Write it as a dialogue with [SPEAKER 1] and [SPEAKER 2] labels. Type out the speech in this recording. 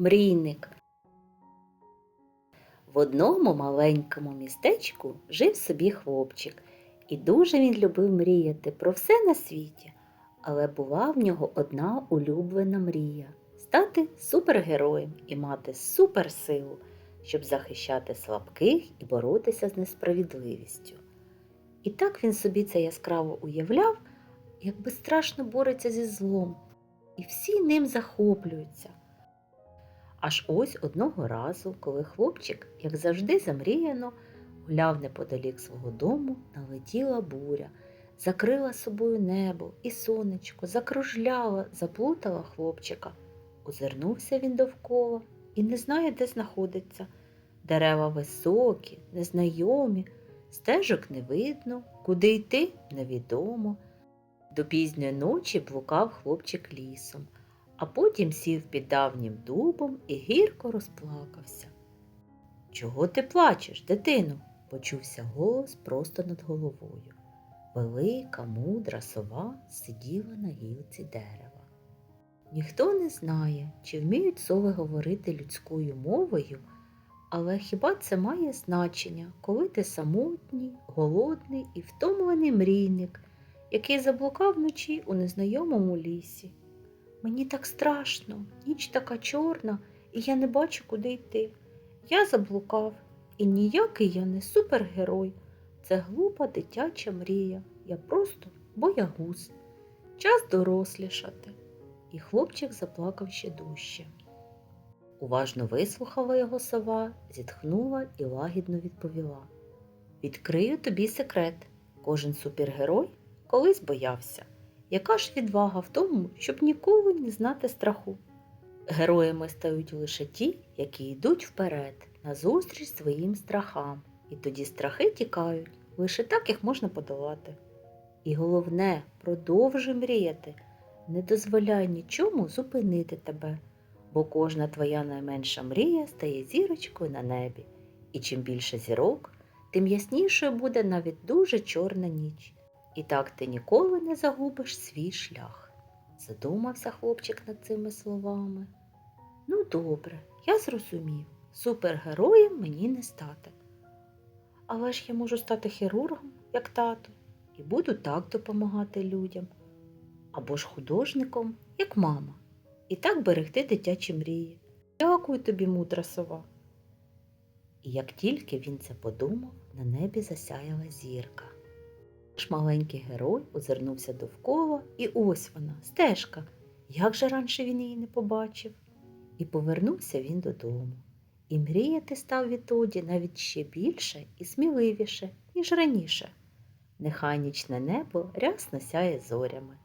[SPEAKER 1] Мрійник. В одному маленькому містечку жив собі хлопчик, і дуже він любив мріяти про все на світі. Але була в нього одна улюблена мрія стати супергероєм і мати суперсилу, щоб захищати слабких і боротися з несправедливістю. І так він собі це яскраво уявляв, як безстрашно бореться зі злом, і всі ним захоплюються. Аж ось одного разу, коли хлопчик, як завжди замріяно, гуляв неподалік свого дому, налетіла буря, закрила собою небо і сонечко, закружляла, заплутала хлопчика. Озирнувся він довкола і не знає, де знаходиться. Дерева високі, незнайомі, стежок не видно, куди йти невідомо. До пізньої ночі блукав хлопчик лісом, а потім сів під давнім дубом і гірко розплакався. Чого ти плачеш, дитино? почувся голос просто над головою. Велика, мудра сова сиділа на гілці дерева. Ніхто не знає, чи вміють сови говорити людською мовою, але хіба це має значення, коли ти самотній, голодний і втомлений мрійник, який заблукав вночі у незнайомому лісі? Мені так страшно, ніч така чорна, і я не бачу, куди йти. Я заблукав, і ніякий я не супергерой. Це глупа дитяча мрія. Я просто боягуз. Час дорослішати. І хлопчик заплакав ще дужче. Уважно вислухала його сова, зітхнула і лагідно відповіла. Відкрию тобі секрет. Кожен супергерой колись боявся. Яка ж відвага в тому, щоб ніколи не знати страху? Героями стають лише ті, які йдуть вперед, назустріч своїм страхам, і тоді страхи тікають, лише так їх можна подолати. І головне, продовжуй мріяти, не дозволяй нічому зупинити тебе, бо кожна твоя найменша мрія стає зірочкою на небі, і чим більше зірок, тим яснішою буде навіть дуже чорна ніч. І так ти ніколи не загубиш свій шлях. Задумався хлопчик над цими словами. Ну, добре, я зрозумів, супергероєм мені не стати. Але ж я можу стати хірургом, як тато, і буду так допомагати людям, або ж художником, як мама, і так берегти дитячі мрії. Дякую тобі, мудра сова. І як тільки він це подумав, на небі засяяла зірка. Наш маленький герой озирнувся довкола, і ось вона, стежка. Як же раніше він її не побачив? І повернувся він додому. І мріяти став відтоді навіть ще більше і сміливіше, ніж раніше. Нехай нічне небо рясно сяє зорями,